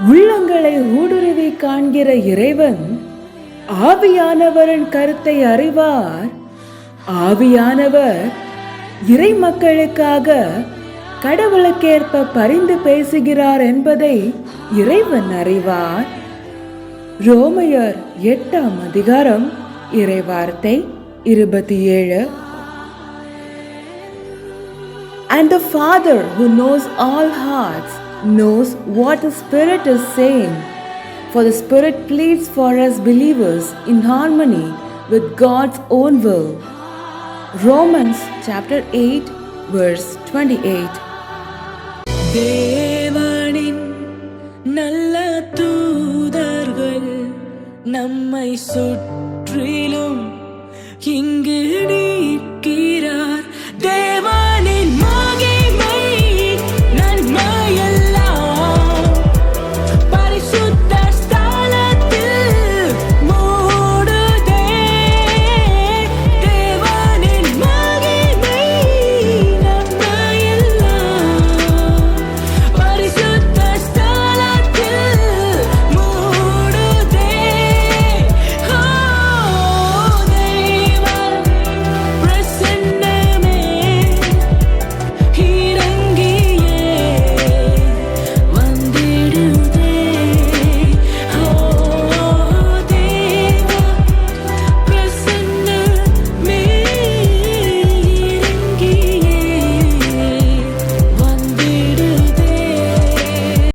உள்ளங்களை ஊடுருவி காண்கிற இறைவன் ஆவியானவரின் கருத்தை அறிவார். ஆவியானவர் இறை மக்களுக்காக கடவுளுக்கேற்ப பரிந்து பேசுகிறார் என்பதை இறைவன் அறிவார். ரோமையர் எட்டாம் அதிகாரம் இறைவார்த்தை இருபத்தி ஏழு. And the Father who knows all hearts knows what the Spirit is saying. For the Spirit pleads for us believers in harmony with God's own will. Romans chapter 8, verse 28. தேவனின் நல்ல தூதர்கள் நம்மை சுற்றிலும் இங்கு